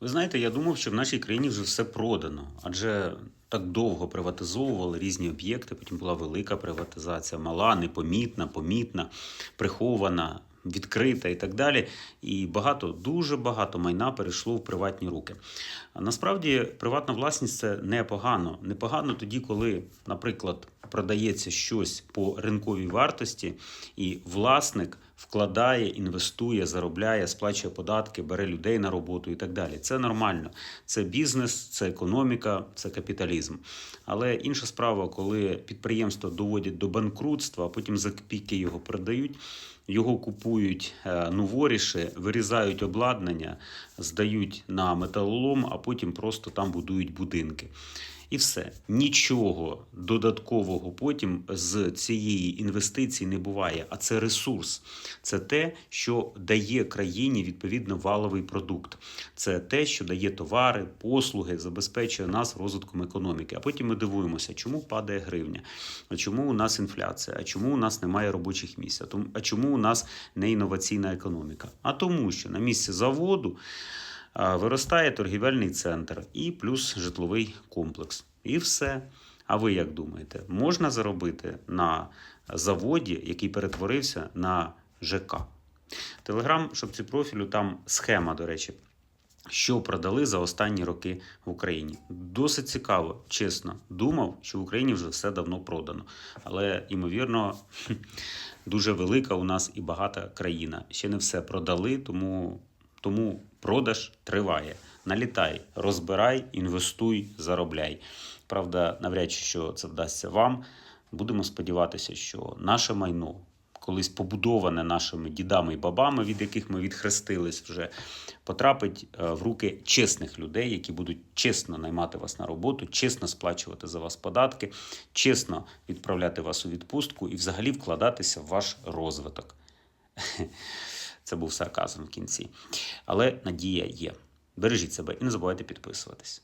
Ви знаєте, я думав, що в нашій країні вже все продано, адже так довго приватизовували різні об'єкти. Потім була велика приватизація, мала, непомітна, помітна, прихована, відкрита і так далі. І багато, дуже багато майна перейшло в приватні руки. Насправді приватна власність це непогано. Непогано тоді, коли, наприклад, продається щось по ринковій вартості, і власник вкладає, інвестує, заробляє, сплачує податки, бере людей на роботу і так далі. Це нормально. Це бізнес, це економіка, це капіталізм. Але інша справа, коли підприємство доводять до банкрутства, а потім за копійки його продають. Його купують е, новоріші, вирізають обладнання, здають на металолом, а потім просто там будують будинки. І все. Нічого додаткового потім з цієї інвестиції не буває. А це ресурс. Це те, що дає країні відповідно валовий продукт. Це те, що дає товари, послуги, забезпечує нас розвитком економіки. А потім ми дивуємося, чому падає гривня, а чому у нас інфляція, а чому у нас немає робочих місць, а чому у нас не інноваційна економіка? А тому, що на місці заводу виростає торгівельний центр і плюс житловий комплекс. І все. А ви як думаєте, можна заробити на заводі, який перетворився на ЖК? Телеграм, шопці профілю, там схема, до речі, що продали за останні роки в Україні. Досить цікаво, чесно. Думав, що в Україні вже все давно продано. Але, ймовірно, дуже велика у нас і багата країна. Ще не все продали, тому, тому продаж триває. Налітай, розбирай, інвестуй, заробляй. Правда, навряд чи що це вдасться вам. Будемо сподіватися, що наше майно, колись побудоване нашими дідами і бабами, від яких ми відхрестились вже, потрапить е, в руки чесних людей, які будуть чесно наймати вас на роботу, чесно сплачувати за вас податки, чесно відправляти вас у відпустку і взагалі вкладатися в ваш розвиток. Це був сарказм в кінці. Але надія є. Бережіть себе і не забувайте підписуватись.